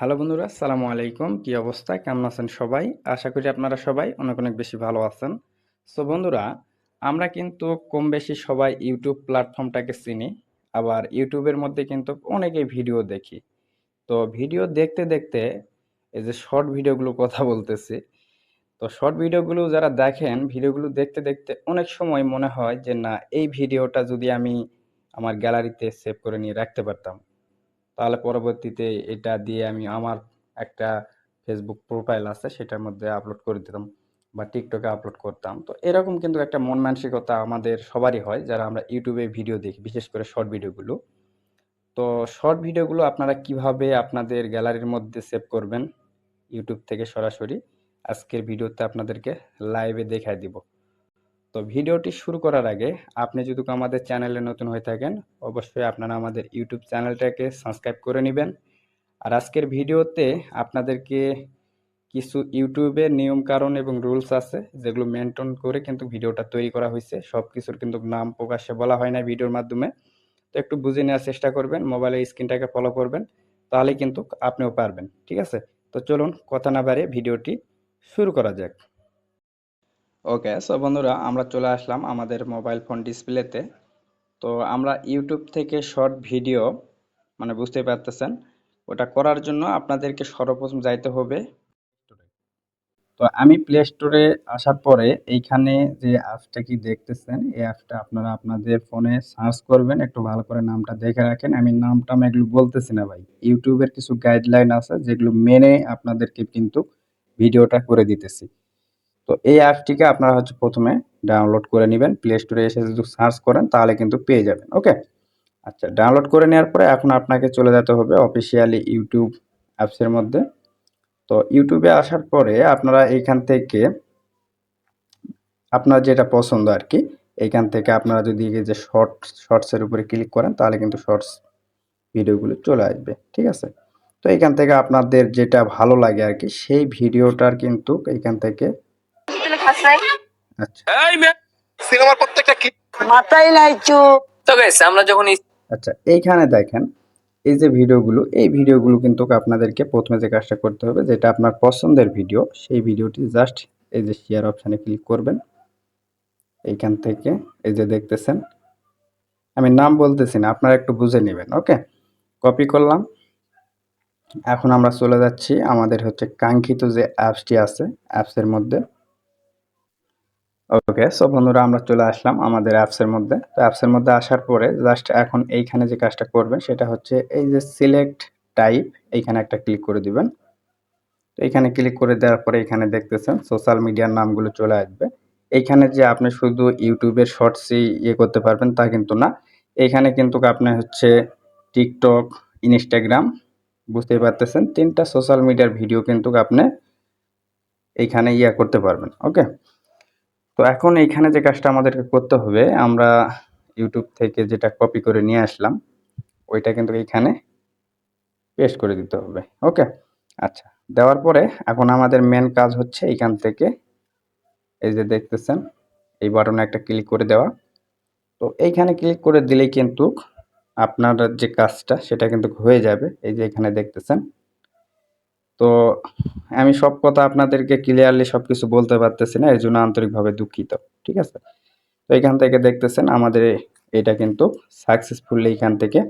Hello বন্ধুরা, সালামু আলাইকুম। কি অবস্থা? কেমন আছেন সবাই? আশা করি আপনারা সবাই অনেক অনেক বেশি ভালো আছেন। সো বন্ধুরা, আমরা কিন্তু কম বেশি সবাই ইউটিউব প্ল্যাটফর্মটাকে চিনি, আবার ইউটিউবের মধ্যে কিন্তু অনেকেই ভিডিও দেখি। তো ভিডিও দেখতে দেখতে এই যে শর্ট ভিডিওগুলো কথা বলতেছি, তো শর্ট ভিডিওগুলো যারা দেখেন, ভিডিওগুলো দেখতে দেখতে অনেক সময় মনে হয় যে, না, এই ভিডিওটা যদি আমি আমার গ্যালারিতে সেভ করে নিয়ে রাখতে পারতাম। তাহলে পরবর্তীতে এটা দিয়ে আমি আমার একটা ফেসবুক প্রোফাইল আছে, সেটার মধ্যে আপলোড করে দিতাম বা টিকটকে আপলোড করতাম। তো এরকম কিন্তু একটা মন মানসিকতা আমাদের সবারই হয়, যারা আমরা ইউটিউবে ভিডিও দেখি, বিশেষ করে শর্ট ভিডিওগুলো তো শর্ট ভিডিওগুলো আপনারা কীভাবে আপনাদের গ্যালারির মধ্যে সেভ করবেন? ইউটিউব থেকে সরাসরি। আজকের ভিডিওতে আপনাদেরকে লাইভে দেখাই দিব। তো ভিডিওটি শুরু করার আগে আপনি যদি আমাদের চ্যানেলে নতুন হয়ে থাকেন, অবশ্যই আপনারা আমাদের ইউটিউব চ্যানেলটাকে সাবস্ক্রাইব করে নেবেন। আর আজকের ভিডিওতে আপনাদেরকে কিছু ইউটিউবের নিয়ম কারণ এবং রুলস আছে, যেগুলো মেনটেন করে কিন্তু ভিডিওটা তৈরি করা হয়েছে। সব কিছুর কিন্তু নাম প্রকাশ্যে বলা হয় না ভিডিওর মাধ্যমে। তো একটু বুঝে নেওয়ার চেষ্টা করবেন মোবাইলের স্ক্রিনটাকে ফলো করবেন তাহলে কিন্তু আপনিও পারবেন, ঠিক আছে? তো চলুন, কথা না বাড়িয়ে ভিডিওটি শুরু করা যাক। ওকে সো বন্ধুরা, আমরা চলে আসলাম আমাদের মোবাইল ফোন ডিসপ্লেতে তো। আমরা ইউটিউব থেকে শর্ট ভিডিও মানে বুঝতে পারতেছেন, ওটা করার জন্য আপনাদেরকে সর্বপ্রথম যাইতে হবে তো আমি প্লে স্টোরে আসার পরে এইখানে যে অ্যাপসটা কি দেখতেছেন, এই অ্যাপটা আপনারা আপনাদের ফোনে সার্চ করবেন, একটু ভালো করে নামটা দেখে রাখেন। আমি নামটা আমি এগুলো বলতেছি না ভাই ইউটিউবের কিছু গাইডলাইন আছে যেগুলো মেনে আপনাদেরকে কিন্তু ভিডিওটা করে দিতেছি। তো এই অ্যাপটিকে আপনারা হচ্ছে প্রথমে ডাউনলোড করে নেবেন প্লে স্টোরে এসে যদি সার্চ করেন তাহলে কিন্তু পেয়ে যাবেন ওকে আচ্ছা ডাউনলোড করে নেওয়ার পরে এখন আপনাকে চলে যেতে হবে অফিসিয়ালি ইউটিউব অ্যাপসের মধ্যে। তো ইউটিউবে আসার পরে আপনারা এইখান থেকে আপনার যেটা পছন্দ আর কি এইখান থেকে আপনারা যদি যে শর্ট শর্টসের উপরে ক্লিক করেন তাহলে কিন্তু শর্টস ভিডিওগুলো চলে আসবে, ঠিক আছে? তো এইখান থেকে আপনাদের যেটা ভালো লাগে আর কি সেই ভিডিওটার কিন্তু এইখান থেকে আচ্ছা। সিনেমার প্রত্যেকটা ক্লিপ মাথায় নাই চুপ। তো গাইস আমরা যখন আচ্ছা এইখানে দেখেন এই যে ভিডিওগুলো এই ভিডিওগুলো কিন্তু আপনাদেরকে প্রথমে যে কাজটা করতে হবে যেটা আপনার পছন্দের ভিডিও সেই ভিডিওটি জাস্ট এই যে শেয়ার অপশানে ক্লিক করবেন। এইখান থেকে এই যে দেখতেছেন আমি নাম বলতেছি না আপনারা একটু বুঝে নেবেন ওকে কপি করলাম। এখন আমরা চলে যাচ্ছি আমাদের হচ্ছে কাঙ্ক্ষিত যে অ্যাপসটি আছে অ্যাপসের মধ্যে। ওকে সো বন্ধুরা, আমরা চলে আসলাম আমাদের অ্যাপসের মধ্যে। তো অ্যাপসের মধ্যে আসার পরে জাস্ট এখন এইখানে যে কাজটা করবেন, সেটা হচ্ছে এই যে সিলেক্ট টাইপ এইখানে একটা ক্লিক করে দিবেন। তো এইখানে ক্লিক করে দেওয়ার পরে এখানে দেখতেছেন সোশ্যাল মিডিয়ার নামগুলো চলে আসবে। এইখানে যে আপনি শুধু ইউটিউবের শর্টসই ইয়ে করতে পারবেন তা কিন্তু না। এইখানে কিন্তু আপনি হচ্ছে টিকটক ইনস্টাগ্রাম বুঝতেই পারতেছেন, তিনটা সোশ্যাল মিডিয়ার ভিডিও কিন্তু আপনি এইখানে ইয়া করতে পারবেন ওকে তো এখন এইখানে যে কাজটা আমাদেরকে করতে হবে, আমরা ইউটিউব থেকে যেটা কপি করে নিয়ে আসলাম, ওইটা কিন্তু এইখানে পেস্ট করে দিতে হবে। ওকে আচ্ছা দেওয়ার পরে এখন আমাদের মেন কাজ হচ্ছে এইখান থেকে এই যে দেখতেছেন, এই বাটনে একটা ক্লিক করে দেওয়া। তো এইখানে ক্লিক করে দিলেই কিন্তু আপনার যে কাজটা, সেটা কিন্তু হয়ে যাবে। এই যে এখানে দেখতেছেন তো আমি সব কথা আপনাদেরকে ক্লিয়ারলি সব কিছু বলতে পারতেছি না, এর জন্য আন্তরিকভাবে দুঃখিত, ঠিক আছে? তো এখান থেকে দেখতেছেন আমাদের এটা কিন্তু সাকসেসফুলি এখান থেকে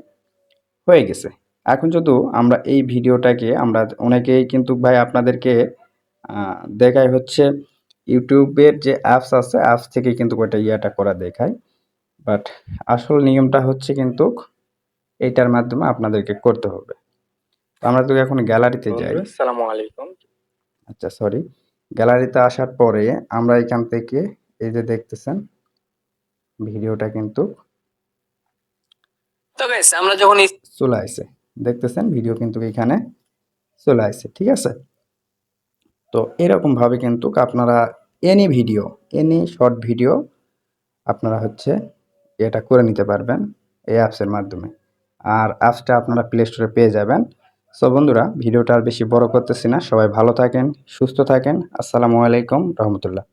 হয়ে গেছে। এখন যদি আমরা এই ভিডিওটাকে আমরা অনেকেই কিন্তু ভাই আপনাদেরকে দেখাই হচ্ছে ইউটিউবের যে অ্যাপস আছে অ্যাপস থেকে কিন্তু ওইটা ইয়াটা করা দেখায় বাট আসল নিয়মটা হচ্ছে কিন্তু এইটার মাধ্যমে আপনাদেরকে করতে হবে। তো আমরা তো এখন গ্যালারিতে যাই। আসসালামু আলাইকুম। আচ্ছা সরি গ্যালারিতে আসার পরে আমরা এখান থেকে এই যে দেখতেছেন ভিডিওটা কিন্তু তো গাইস আমরা যখন চলে আসছে দেখতেছেন ভিডিও কিন্তু এখানে চলে আসছে ঠিক আছে? তো এরকম ভাবে কিন্তু আপনারা any video any short video আপনারা হচ্ছে এটা করে নিতে পারবেন এই অ্যাপসের মাধ্যমে। আর অ্যাপসটা আপনারা প্লে স্টোরে পেয়ে যাবেন। সো বন্ধুরা, ভিডিওটা আর বেশি বড় করতেছি না। সবাই ভালো থাকেন, সুস্থ থাকেন। আসসালামু আলাইকুম, রহমতুল্লাহ।